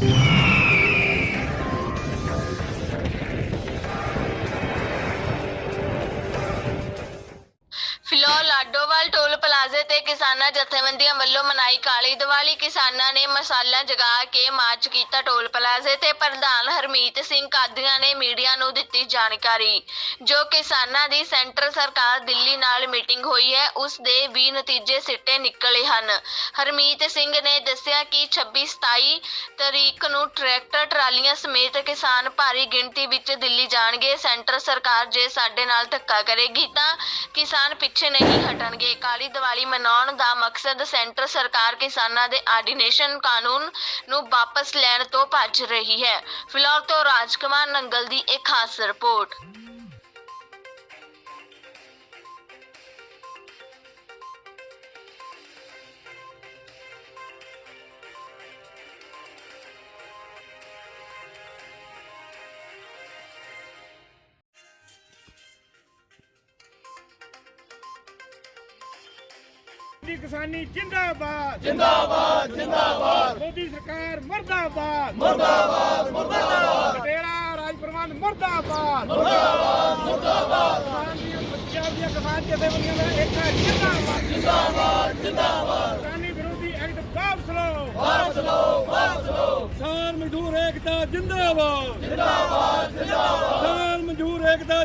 Yeah. ਪਲਾਜ਼ੇ ਕਿਸਾਨਾਂ ਜਥੇਬੰਦੀਆਂ ਵੱਲੋਂ ਮਨਾਈ ਕਾਲੀ ਦੀਵਾਲੀ ਕਿਸਾਨਾਂ ਨੇ ਮਸਾਲਾ ਜਗਾ ਕੇ ਮਾਰਚ ਕੀਤਾ ਟੋਲ ਪਲਾਜ਼ੇ ਤੇ ਪ੍ਰਧਾਨ ਹਰਮੀਤ ਸਿੰਘ ਕਾਦੀਆਂ ਨੇ ਮੀਡੀਆ ਨੂੰ ਦਿੱਤੀ ਜਾਣਕਾਰੀ, ਜੋ ਕਿਸਾਨਾਂ ਦੀ ਸੈਂਟਰ ਸਰਕਾਰ ਦਿੱਲੀ ਨਾਲ ਮੀਟਿੰਗ ਹੋਈ ਹੈ, ਉਸ ਦੇ ਵੀ ਨਤੀਜੇ ਸਿੱਟੇ ਨਿਕਲੇ ਹਨ। ਹਰਮੀਤ ਸਿੰਘ ਨੇ ਦੱਸਿਆ ਕਿ 26 27 ਤਰੀਕ ਨੂੰ ਟਰੈਕਟਰ ਟਰਾਲੀਆਂ ਸਮੇਤ ਕਿਸਾਨ ਭਾਰੀ ਗਿਣਤੀ ਵਿੱਚ ਦਿੱਲੀ ਜਾਣਗੇ, ਸੈਂਟਰ ਸਰਕਾਰ ਜੇ ਸਾਡੇ ਨਾਲ ਧੱਕਾ ਕਰੇਗੀ ਤਾਂ ਕਿਸਾਨ ਪਿੱਛੇ ਨਹੀਂ ਹਟਣਗੇ। ਕਾਲੀ ਦੀਵਾਲੀ ਮਨਾਉਣ ਦਾ ਮਕਸਦ ਸੈਂਟਰ ਸਰਕਾਰ ਕਿਸਾਨਾਂ ਦੇ ਆਰਡੀਨੇਸ਼ਨ ਕਾਨੂੰਨ ਨੂੰ ਵਾਪਸ ਲੈਣ ਤੋਂ ਭੱਜ ਰਹੀ ਹੈ। ਫਿਲਹਾਲ ਤੋਂ ਰਾਜਕੁਮਾਰ ਨੰਗਲ ਦੀ ਇੱਕ ਖਾਸ ਰਿਪੋਰਟ। ਦੀ ਕਿਸਾਨੀ ਜਿੰਦਾਬਾਦ। ਜਿੰਦਾਬਾਦ ਜਿੰਦਾਬਾਦ। ਮੋਦੀ ਸਰਕਾਰ ਮਰਦਾਬਾਦ। ਮਰਦਾਬਾਦ ਮਰਦਾਬਾਦ। ਪਟੇਲਾ ਰਾਜ ਪ੍ਰਬੰਧ ਮਰਦਾਬਾਦ। ਮਰਦਾਬਾਦ ਮਰਦਾਬਾਦ। ਪੰਜਾਬ ਦੀਆਂ ਕਿਸਾਨ ਜਥੇਬੰਦੀਆਂ ਦਾ ਇੱਕ ਹੈ ਜਿੰਦਾਬਾਦ। ਜਿੰਦਾਬਾਦ ਜਿੰਦਾਬਾਦ। ਕਿਸਾਨੀ ਵਿਰੋਧੀ ਐਕਟ ਵਾਪਸ ਲਓ। ਵਾਪਸ ਲਓ ਵਾਪਸ ਲਓ। ਕਿਸਾਨ ਮਜ਼ਦੂਰ ਏਕਤਾ ਜਿੰਦਾਬਾਦ। ਜਿੰਦਾਬਾਦ ਜਿੰਦਾਬਾਦ। ਕਿਸਾਨ ਮਜ਼ਦੂਰ ਏਕਤਾ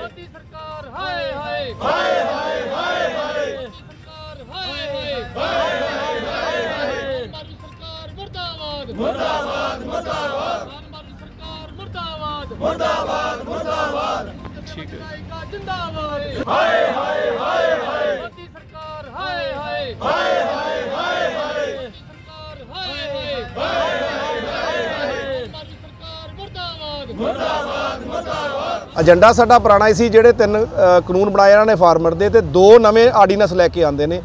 ਮੋਦੀ ਸਰਕਾਰ ਹਾਏ ਹਾਏ ਹਾਏ ਹਾਏ ਹਾਏ ਹਾਏ ਸਰਕਾਰ ਹਾਏ ਹਾਏ ਹਾਏ ਹਾਏ ਹਾਏ ਮਾਰੀ ਸਰਕਾਰ ਮੁਰਦਾਬਾਦ ਮੁਰਦਾਬਾਦ ਮੁਰਦਾਬਾਦ ਮਾਰੀ ਸਰਕਾਰ ਮੁਰਦਾਬਾਦ ਮੁਰਦਾਬਾਦ ਮੁਰਦਾਬਾਦ ਠੀਕ ਹੈ ਜਿੰਦਾਬਾਦ ਹਾਏ ਹਾਏ ਹਾਏ ਹਾਏ ਮੋਦੀ ਸਰਕਾਰ ਹਾਏ ਹਾਏ ਹਾਏ ਹਾਏ ਹਾਏ ਹਾਏ ਸਰਕਾਰ ਹਾਏ ਹਾਏ ਹਾਏ ਹਾਏ ਹਾਏ ਮਾਰੀ ਸਰਕਾਰ ਮੁਰਦਾਬਾਦ ਏਜੰਡਾ ਸਾਡਾ ਪੁਰਾਣਾ ਹੀ ਸੀ, ਜਿਹੜੇ ਤਿੰਨ ਕਾਨੂੰਨ ਬਣਾਏ ਇਹਨਾਂ ਨੇ ਫਾਰਮਰ ਦੇ ਤੇ ਦੋ ਨਵੇਂ ਆਰਡੀਨੈਂਸ ਲੈ ਕੇ ਆਂਦੇ ਨੇ।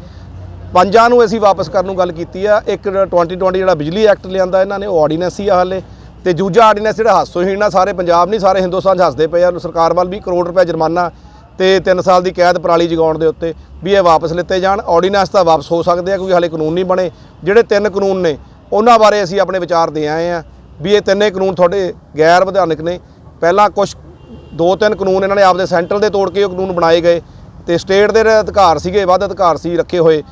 ਪੰਜਾਂ ਨੂੰ ਅਸੀਂ ਵਾਪਸ ਕਰਨ ਨੂੰ ਗੱਲ ਕੀਤੀ ਆ। ਇੱਕ 2020 ਜਿਹੜਾ ਬਿਜਲੀ ਐਕਟ ਲਿਆਂਦਾ ਇਹਨਾਂ ਨੇ, ਉਹ ਆਰਡੀਨੈਂਸ ਹੀ ਆ ਹਾਲੇ। ਤੇ ਦੂਜਾ ਆਰਡੀਨੈਂਸ ਜਿਹੜਾ ਹਾਸੋਹੀਣ ਆ, ਸਾਰੇ ਪੰਜਾਬ ਨਹੀਂ, ਸਾਰੇ ਹਿੰਦੁਸਤਾਨ 'ਚ ਹੱਸਦੇ ਪਏ ਆ। ਸਰਕਾਰ ਵੱਲ ਵੀ ਕਰੋੜ ਰੁਪਏ ਜੁਰਮਾਨਾ ਤੇ 3 ਸਾਲ ਦੀ ਕੈਦ ਪਰਾਲੀ ਜਗਾਉਣ ਦੇ ਉੱਤੇ ਵੀ ਇਹ ਵਾਪਸ ਲਿੱਤੇ ਜਾਣ। ਆਰਡੀਨੈਂਸ ਤਾਂ ਵਾਪਸ ਹੋ ਸਕਦੇ ਆ, ਕਿਉਂਕਿ ਹਾਲੇ ਕਾਨੂੰਨ ਨਹੀਂ ਬਣੇ। ਜਿਹੜੇ ਤਿੰਨ ਕਾਨੂੰਨ ਨੇ, ਉਹਨਾਂ ਬਾਰੇ ਅਸੀਂ ਆਪਣੇ ਵਿਚਾਰ ਦੇ ਆਏ ਆ ਵੀ ਇਹ ਤਿੰਨੇ ਕਾਨੂੰਨ ਤੁਹਾਡੇ ਗੈਰ ਵਿਧਾਨਕ ਨੇ। ਪਹਿਲਾਂ ਕੁਝ ਦੋ ਤਿੰਨ ਕਾਨੂੰਨ ਇਹਨਾਂ ਨੇ ਆਪਦੇ ਸੈਂਟਰ ਦੇ ਤੋੜ ਕੇ ਉਹ ਕਾਨੂੰਨ ਬਣਾਏ ਗਏ ਤੇ ਸਟੇਟ ਦੇ ਅਧਿਕਾਰ ਸੀਗੇ, ਵੱਧ ਅਧਿਕਾਰ ਸੀ ਰੱਖੇ ਹੋਏ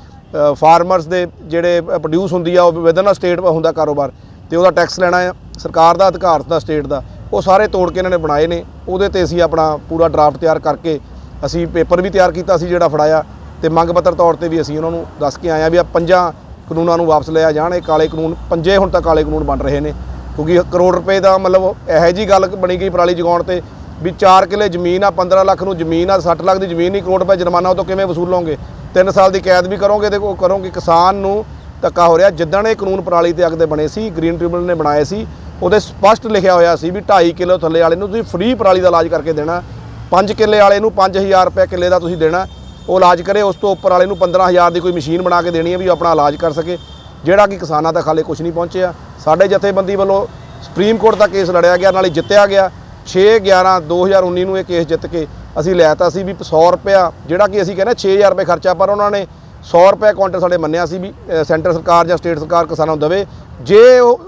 ਫਾਰਮਰਸ ਦੇ ਜਿਹੜੇ ਪ੍ਰੋਡਿਊਸ ਹੁੰਦੀ ਆ, ਉਹ ਵਿਦਨ ਆ ਸਟੇਟ ਹੁੰਦਾ ਕਾਰੋਬਾਰ ਤੇ ਉਹਦਾ ਟੈਕਸ ਲੈਣਾ ਆ, ਸਰਕਾਰ ਦਾ ਅਧਿਕਾਰ ਦਾ ਸਟੇਟ ਦਾ, ਉਹ ਸਾਰੇ ਤੋੜ ਕੇ ਇਹਨਾਂ ਨੇ ਬਣਾਏ ਨੇ, ਉਹਦੇ ਤੇ ਅਸੀਂ ਆਪਣਾ ਪੂਰਾ ਡਰਾਫਟ ਤਿਆਰ ਕਰਕੇ ਅਸੀਂ ਪੇਪਰ ਵੀ ਤਿਆਰ ਕੀਤਾ ਸੀ ਜਿਹੜਾ ਫੜਾਇਆ ਤੇ ਮੰਗ ਪੱਤਰ ਤੌਰ ਤੇ ਵੀ ਅਸੀਂ ਉਹਨਾਂ ਨੂੰ ਦੱਸ ਕੇ ਆਏ ਆ ਵੀ ਆ ਪੰਜਾਂ ਕਾਨੂੰਨਾਂ ਨੂੰ ਵਾਪਸ ਲਿਆ ਜਾਣ, ਇਹ ਕਾਲੇ ਕਾਨੂੰਨ, ਪੰਜੇ ਹੁਣ ਤੱਕ ਕਾਲੇ ਕਾਨੂੰਨ ਬਣ ਰਹੇ ਨੇ। ਕਿਉਂਕਿ ਕਰੋੜ ਰੁਪਏ ਦਾ ਮਤਲਬ ਇਹੋ ਜੀ ਗੱਲ ਬਣੀ ਗਈ ਪਰਾਲੀ ਜਗਾਉਣ ਤੇ ਵੀ 4 ਕਿੱਲੇ ਜ਼ਮੀਨ ਆ 15 ਲੱਖ ਨੂੰ ਜ਼ਮੀਨ ਆ 60 ਲੱਖ ਦੀ ਜ਼ਮੀਨ ਨਹੀਂ, ਕਰੋੜ ਰੁਪਏ ਜੁਰਮਾਨਾ, ਉਹ ਤੋਂ ਕਿਵੇਂ ਵਸੂਲੋਗੇ 3 ਸਾਲ ਦੀ ਕੈਦ ਵੀ ਕਰੋਗੇ ਤੇ ਉਹ ਕਰੋਗੇ, ਕਿਸਾਨ ਨੂੰ ਧੱਕਾ ਹੋ ਰਿਹਾ। ਜਿੱਦਣ ਇਹ ਕਾਨੂੰਨ ਪਰਾਲੀ ਤੇ ਅਗਦੇ ਬਣੇ ਸੀ ਗ੍ਰੀਨ ਟ੍ਰਿਬਿਊਨਲ ਨੇ ਬਣਾਏ ਸੀ, ਉਹਦੇ ਸਪਸ਼ਟ ਲਿਖਿਆ ਹੋਇਆ ਸੀ ਵੀ 2.5 ਕਿਲੋ ਥੱਲੇ ਵਾਲੇ ਨੂੰ ਤੁਸੀਂ ਫ੍ਰੀ ਪਰਾਲੀ ਦਾ ਇਲਾਜ ਕਰਕੇ ਦੇਣਾ। 5 ਕਿੱਲੇ ਵਾਲੇ ਨੂੰ 5000 ਰੁਪਏ ਕਿੱਲੇ ਦਾ ਤੁਸੀਂ ਦੇਣਾ। ਉਹ ਇਲਾਜ ਕਰੇ, ਉਸ ਤੋਂ ਉੱਪਰ ਵਾਲੇ ਨੂੰ 15000 ਦੀ ਕੋਈ ਮਸ਼ੀਨ ਬਣਾ ਕੇ ਦੇਣੀ ਹੈ ਵੀ ਉਹ ਆਪਣਾ ਇਲਾਜ ਕਰ ਸਕੇ। ਜਿਹੜਾ ਕਿ ਕਿਸਾਨਾਂ ਤੱਕ ਹਾਲੇ ਕੁਝ ਨਹੀਂ ਪਹੁੰਚਿਆ। ਸਾਡੇ ਜਥੇਬੰਦੀ ਵੱਲੋਂ ਸੁਪਰੀਮ ਕੋਰਟ ਦਾ ਕੇਸ ਲੜਿਆ ਗਿਆ, ਨਾਲੇ ਜਿੱਤਿਆ ਗਿਆ। 6 11 2019 ਨੂੰ ਇਹ ਕੇਸ ਜਿੱਤ ਕੇ ਅਸੀਂ ਲੈਤਾ ਸੀ ਵੀ 100 ਰੁਪਿਆ ਜਿਹੜਾ ਕਿ ਅਸੀਂ ਕਹਿੰਦੇ 6000 ਰੁਪਏ ਖਰਚਾ ਪਰ ਉਹਨਾਂ ਨੇ 100 ਰੁਪਏ ਕੁਆਂਟਲ ਸਾਡੇ ਮੰਨਿਆ ਸੀ ਵੀ ਸੈਂਟਰ ਸਰਕਾਰ ਜਾਂ ਸਟੇਟ ਸਰਕਾਰ ਕਿਸਾਨਾਂ ਨੂੰ ਦੇਵੇ। ਜੇ ਉਹ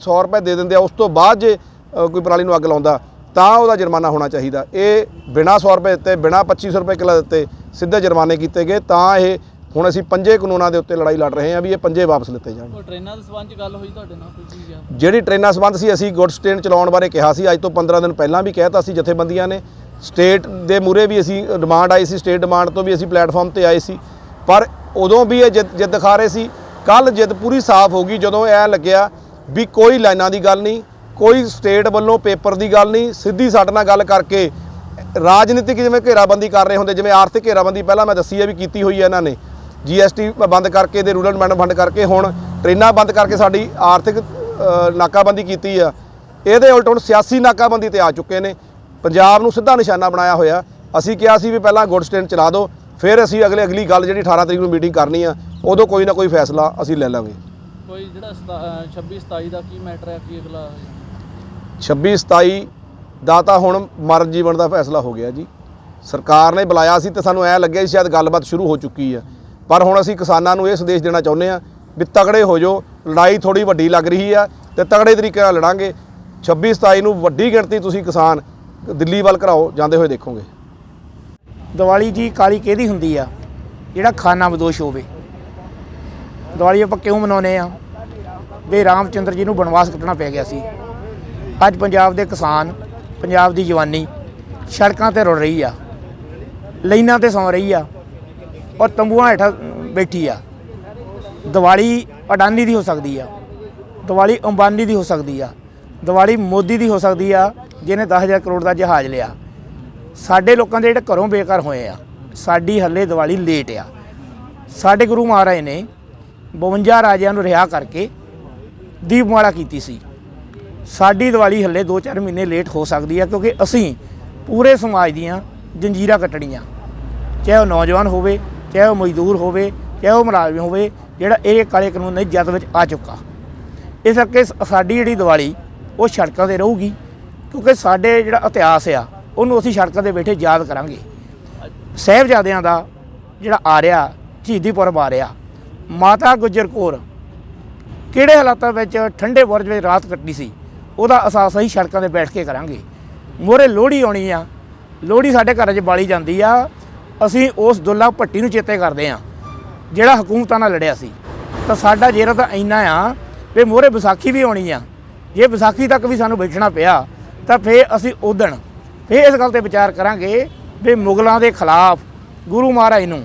100 ਰੁਪਏ ਦੇ ਦਿੰਦੇ ਆ, ਉਸ ਤੋਂ ਬਾਅਦ ਜੇ ਕੋਈ ਪਰਾਲੀ ਨੂੰ ਅੱਗ ਲਾਉਂਦਾ, ਤਾਂ ਉਹਦਾ ਜੁਰਮਾਨਾ ਹੋਣਾ ਚਾਹੀਦਾ। ਇਹ ਬਿਨਾ 100 ਰੁਪਏ ਦਿੱਤੇ, ਬਿਨਾ 2500 ਰੁਪਏ ਕਿੱਲਾ ਦਿੱਤੇ, ਸਿੱਧੇ ਜੁਰਮਾਨੇ ਕੀਤੇ ਗਏ। ਤਾਂ ਇਹ ਹੁਣ ਅਸੀਂ ਪੰਜੇ ਕਾਨੂੰਨਾਂ ਦੇ ਉੱਤੇ ਲੜਾਈ ਲੜ ਰਹੇ ਹਾਂ ਵੀ ਇਹ ਪੰਜੇ ਵਾਪਸ ਲਿੱਤੇ ਜਾਣ। ਉਹ ਟ੍ਰੇਨਾਂ ਦੇ ਸਬੰਧ ਚ ਗੱਲ ਹੋਈ ਤੁਹਾਡੇ ਨਾਲ ਕੋਈ ਚੀਜ਼ ਆ ਜਿਹੜੀ ਟ੍ਰੇਨਾਂ ਸੰਬੰਧ ਸੀ ਅਸੀਂ ਗੁੱਡਸ ਟ੍ਰੇਨ ਚਲਾਉਣ ਬਾਰੇ ਕਿਹਾ ਸੀ ਅੱਜ ਤੋਂ 15 ਦਿਨ ਪਹਿਲਾਂ ਵੀ ਕਹਿਤਾ ਸੀ ਜਥੇਬੰਦੀਆਂ ਨੇ। ਸਟੇਟ ਦੇ ਮੂਰੇ ਵੀ ਅਸੀਂ ਡਿਮਾਂਡ ਆਈ ਸੀ ਸਟੇਟ ਡਿਮਾਂਡ ਤੋਂ ਵੀ ਅਸੀਂ ਪਲੇਟਫਾਰਮ ਤੇ ਆਏ ਸੀ। ਪਰ ਉਦੋਂ ਵੀ ਇਹ ਜਿੱਦ ਜਿੱਦ ਦਿਖਾ ਰਹੇ ਸੀ। ਕੱਲ ਜਿੱਦ ਪੂਰੀ ਸਾਫ਼ ਹੋ ਗਈ ਜਦੋਂ ਐ ਲੱਗਿਆ ਵੀ ਕੋਈ ਲਾਈਨਾਂ ਦੀ ਗੱਲ ਨਹੀਂ ਕੋਈ ਸਟੇਟ ਵੱਲੋਂ ਪੇਪਰ ਦੀ ਗੱਲ ਨਹੀਂ ਸਿੱਧੀ ਸਾਡੇ ਨਾਲ ਗੱਲ ਕਰਕੇ ਰਾਜਨੀਤਿਕ ਜਿਵੇਂ ਘੇਰਾਬੰਦੀ ਕਰ ਰਹੇ ਹੁੰਦੇ ਜਿਵੇਂ ਆਰਥਿਕ ਘੇਰਾਬੰਦੀ ਪਹਿਲਾਂ ਮੈਂ ਦੱਸੀ ਹੈ ਵੀ ਕੀਤੀ ਹੋਈ ਹੈ ਇਹਨਾਂ ਨੇ। ਜੀਐਸਟੀ ਬੰਦ ਕਰਕੇ ਤੇ ਰੂਰਲ ਡਿਵੈਲਪਮੈਂਟ ਫੰਡ ਕਰਕੇ ਹੁਣ ਟ੍ਰੇਨਾਂ ਬੰਦ ਕਰਕੇ ਸਾਡੀ ਆਰਥਿਕ ਨਾਕਾਬੰਦੀ ਕੀਤੀ ਆ। ਇਹਦੇ ਉਲਟ ਹੁਣ ਸਿਆਸੀ ਨਾਕਾਬੰਦੀ ਤੇ ਆ ਚੁੱਕੇ ਨੇ। ਪੰਜਾਬ ਨੂੰ ਸਿੱਧਾ ਨਿਸ਼ਾਨਾ ਬਣਾਇਆ ਹੋਇਆ। ਅਸੀਂ ਕਿਹਾ ਸੀ ਵੀ ਪਹਿਲਾਂ ਗੁੱਡ ਸਟੈਂਡ ਚਲਾ ਦਿਓ ਫਿਰ ਅਸੀਂ ਅਗਲੇ ਅਗਲੀ ਗੱਲ ਜਿਹੜੀ 18 ਤਰੀਕ ਨੂੰ ਮੀਟਿੰਗ ਕਰਨੀ ਆ ਉਦੋਂ ਕੋਈ ਨਾ ਕੋਈ ਫੈਸਲਾ ਅਸੀਂ ਲੈ ਲਾਂਗੇ। ਕੋਈ ਜਿਹੜਾ 26 27 ਦਾ ਕੀ ਮੈਟਰ ਹੈ ਕੀ ਅਗਲਾ? 26 27 ਦਾ ਤਾਂ ਹੁਣ ਮਰਨ ਜੀਵਨ ਦਾ ਫੈਸਲਾ ਹੋ ਗਿਆ ਜੀ। ਸਰਕਾਰ ਨੇ ਬੁਲਾਇਆ ਸੀ ਤੇ ਸਾਨੂੰ ਐ ਲੱਗਿਆ ਸ਼ਾਇਦ ਗੱਲਬਾਤ ਸ਼ੁਰੂ ਹੋ ਚੁੱਕੀ ਆ। ਪਰ ਹੁਣ ਅਸੀਂ ਕਿਸਾਨਾਂ ਨੂੰ ਇਹ ਸੰਦੇਸ਼ ਦੇਣਾ ਚਾਹੁੰਦੇ ਆ ਵੀ ਤਗੜੇ ਹੋ ਜਾਓ, ਲੜਾਈ ਥੋੜੀ ਵੱਡੀ ਲੱਗ ਰਹੀ ਆ ਤੇ ਤਗੜੇ ਤਰੀਕੇ ਨਾਲ ਲੜਾਂਗੇ। 26 27 ਨੂੰ ਵੱਡੀ ਗਿਣਤੀ ਤੁਸੀਂ ਕਿਸਾਨ ਦਿੱਲੀ ਵੱਲ ਘਰਾਓ, ਜਾਂਦੇ ਹੋਏ ਦੇਖੋਗੇ। ਦੀਵਾਲੀ ਜੀ ਕਾਲੀ ਕਿਹਦੀ ਹੁੰਦੀ ਆ? ਜਿਹੜਾ ਖਾਨਾ ਬਦੋਸ਼ ਹੋਵੇ। ਦੀਵਾਲੀ ਆਪਾਂ ਕਿਉਂ ਮਨਾਉਂਦੇ ਆ? ਵੀ ਰਾਮਚੰਦਰ ਜੀ ਨੂੰ ਬਨਵਾਸ ਕੱਟਣਾ ਪੈ ਗਿਆ ਸੀ। ਅੱਜ ਪੰਜਾਬ ਦੇ ਕਿਸਾਨ, ਪੰਜਾਬ ਦੀ ਜਵਾਨੀ ਸੜਕਾਂ ਤੇ ਰੁੜ ਰਹੀ ਆ, ਲਾਈਨਾਂ ਤੇ ਸੌਂ ਰਹੀ ਆ। ਔਰ ਤੰਬੂਆਂ ਹੇਠਾਂ ਬੈਠੀ ਆ। ਦੀਵਾਲੀ ਅਡਾਨੀ ਦੀ ਹੋ ਸਕਦੀ ਆ। ਦੀਵਾਲੀ ਅੰਬਾਨੀ ਦੀ ਹੋ ਸਕਦੀ ਆ। ਦੀਵਾਲੀ ਮੋਦੀ ਦੀ ਹੋ ਸਕਦੀ ਆ, ਜਿਹਨੇ 10000 ਕਰੋੜ ਦਾ ਜਹਾਜ਼ ਲਿਆ। ਸਾਡੇ ਲੋਕਾਂ ਦੇ ਜਿਹੜੇ ਘਰੋਂ ਬੇਕਾਰ ਹੋਏ ਆ, ਸਾਡੀ ਹੱਲੇ ਦੀਵਾਲੀ ਲੇਟ ਆ। ਸਾਡੇ ਗੁਰੂ ਮਹਾਰਾਜ ਨੇ 52 ਰਾਜਿਆਂ ਨੂੰ ਰਿਹਾ ਕਰਕੇ ਦੀਪਮਾਲਾ ਕੀਤੀ ਸੀ। ਸਾਡੀ ਦੀਵਾਲੀ ਹੱਲੇ 2-4 ਮਹੀਨੇ ਲੇਟ ਹੋ ਸਕਦੀ ਆ, ਕਿਉਂਕਿ ਅਸੀਂ ਪੂਰੇ ਸਮਾਜ ਦੀਆਂ ਜੰਜੀਰਾਂ ਕੱਟਣੀਆਂ। ਚਾਹੇ ਉਹ ਨੌਜਵਾਨ ਹੋਵੇ ਚਾਹੇ ਉਹ ਮਜ਼ਦੂਰ ਹੋਵੇ, ਚਾਹੇ ਉਹ ਮੁਲਾਜ਼ਮ ਹੋਵੇ, ਜਿਹੜਾ ਇਹ ਕਾਲੇ ਕਾਨੂੰਨ ਦੇ ਜਦ ਵਿੱਚ ਆ ਚੁੱਕਾ। ਇਸ ਕਰਕੇ ਸ- ਸਾਡੀ ਜਿਹੜੀ ਦੀਵਾਲੀ, ਉਹ ਸੜਕਾਂ ਤੇ ਰਹੂਗੀ, ਕਿਉਂਕਿ ਸਾਡੇ ਜਿਹੜਾ ਇਤਿਹਾਸ ਆ, ਉਹਨੂੰ ਅਸੀਂ ਸੜਕਾਂ ਤੇ ਬੈਠੇ ਯਾਦ ਕਰਾਂਗੇ। ਸਾਹਿਬਜ਼ਾਦਿਆਂ ਦਾ ਜਿਹੜਾ ਆ ਰਿਹਾ, ਸ਼ਹੀਦੀ ਪੁਰਬ ਆ ਰਿਹਾ, ਮਾਤਾ ਗੁਜਰ ਕੌਰ ਕਿਹੜੇ ਹਾਲਾਤਾਂ ਵਿੱਚ ਠੰਡੇ ਬੁਰਜ ਵਿੱਚ ਰਾਤ ਕੱਟੀ ਸੀ, ਉਹਦਾ ਅਹਿਸਾਸ ਅਸੀਂ ਸੜਕਾਂ ਤੇ ਬੈਠ ਕੇ ਕਰਾਂਗੇ। ਮੋਰੇ ਲੋਹੜੀ ਆਉਣੀ ਆ, ਲੋਹੜੀ ਸਾਡੇ ਘਰਾਂ 'ਚ ਬਾਲੀ ਜਾਂਦੀ ਆ ਅਸੀਂ ਉਸ ਦੁੱਲਾ ਭੱਟੀ ਨੂੰ ਚੇਤੇ ਕਰਦੇ ਹਾਂ, ਜਿਹੜਾ ਹਕੂਮਤਾਂ ਨਾਲ ਲੜਿਆ ਸੀ। ਤਾਂ ਸਾਡਾ ਜੇਰਾ ਤਾਂ ਇੰਨਾ ਆ ਵੀ ਮੋਹਰੇ ਵਿਸਾਖੀ ਵੀ ਆਉਣੀ ਆ। ਜੇ ਵਿਸਾਖੀ ਤੱਕ ਵੀ ਸਾਨੂੰ ਬੈਠਣਾ ਪਿਆ, ਤਾਂ ਫੇਰ ਅਸੀਂ ਉਦਣ ਫੇਰ ਇਸ ਗੱਲ ਤੇ ਵਿਚਾਰ ਕਰਾਂਗੇ ਵੀ ਮੁਗਲਾਂ ਦੇ ਖਿਲਾਫ ਗੁਰੂ ਮਹਾਰਾਜ ਨੂੰ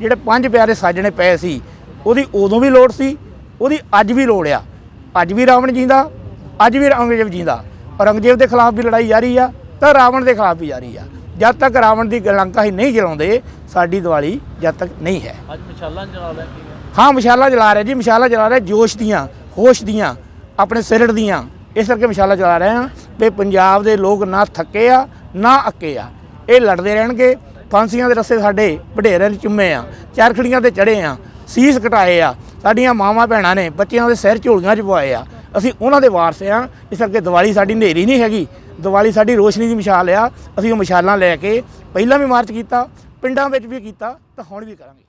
ਜਿਹੜੇ ਪੰਜ ਪਿਆਰੇ ਸਾਜਣੇ ਪਏ ਸੀ, ਉਹਦੀ ਉਦੋਂ ਵੀ ਲੋੜ ਸੀ, ਉਹਦੀ ਅੱਜ ਵੀ ਲੋੜ ਆ। ਅੱਜ ਵੀ ਰਾਵਣ ਜੀਂਦਾ, ਅੱਜ ਵੀ ਔਰੰਗਜ਼ੇਬ ਜੀਂਦਾ। ਔਰੰਗਜ਼ੇਬ ਦੇ ਖਿਲਾਫ ਵੀ ਲੜਾਈ ਜਾਰੀ ਆ, ਤਾਂ ਰਾਵਣ ਦੇ ਖਿਲਾਫ ਵੀ ਜਾਰੀ ਆ। ਜਦ ਤੱਕ ਰਾਵਣ ਦੀ ਲੰਕਾ ਹੀ ਨਹੀਂ ਜਲਾਉਂਦੇ ਸਾਡੀ ਦੀਵਾਲੀ ਜਦ ਤੱਕ ਨਹੀਂ ਹੈ। ਅੱਜ ਮਸ਼ਾਲਾਂ ਜਲਾ ਲੈ ਕੀ ਹੈ? ਹਾਂ ਮਸ਼ਾਲਾ ਜਲਾ ਰਹੇ ਜੀ ਮਸ਼ਾਲਾ ਜਲਾ ਰਹੇ ਜੋਸ਼ ਦੀਆਂ ਹੋਸ਼ ਦੀਆਂ ਆਪਣੇ ਸਿਰੜ ਦੀਆਂ। ਇਸ ਕਰਕੇ ਮਸ਼ਾਲਾ ਜਲਾ ਰਹੇ ਹਾਂ ਤੇ ਪੰਜਾਬ ਦੇ ਲੋਕ ਨਾ ਥੱਕੇ ਆ ਨਾ ਅੱਕੇ ਆ। ਇਹ ਲੜਦੇ ਰਹਿਣਗੇ ਫਾਂਸੀਆਂ ਦੇ ਰਸਤੇ ਸਾਡੇ ਵਡੇਰਿਆਂ ਨੇ ਚੁੰਮੇ ਆ ਚਰਖੜੀਆਂ ਤੇ ਚੜੇ ਆ ਸੀਸ ਕਟਾਏ ਆ। ਸਾਡੀਆਂ ਮਾਵਾਂ ਭੈਣਾਂ ਨੇ ਬੱਚਿਆਂ ਦੇ ਸਿਰ ਝੋਲੀਆਂ 'ਚ ਪਵਾਏ ਆ। ਅਸੀਂ ਉਹਨਾਂ ਦੇ ਵਾਰਸ ਆ ਇਸ ਕਰਕੇ ਦੀਵਾਲੀ ਸਾਡੀ ਹਨੇਰੀ ਨਹੀਂ ਹੈਗੀ। ਦੀਵਾਲੀ ਸਾਡੀ ਰੋਸ਼ਨੀ ਦੀ ਮਸ਼ਾਲ ਆ, ਅਸੀਂ ਉਹ ਮਸ਼ਾਲਾਂ ਲੈ ਕੇ ਪਹਿਲਾਂ ਵੀ ਮਾਰਚ ਕੀਤਾ, ਪਿੰਡਾਂ ਵਿੱਚ ਵੀ ਕੀਤਾ, ਤਾਂ ਹੁਣ ਵੀ ਕਰਾਂਗੇ।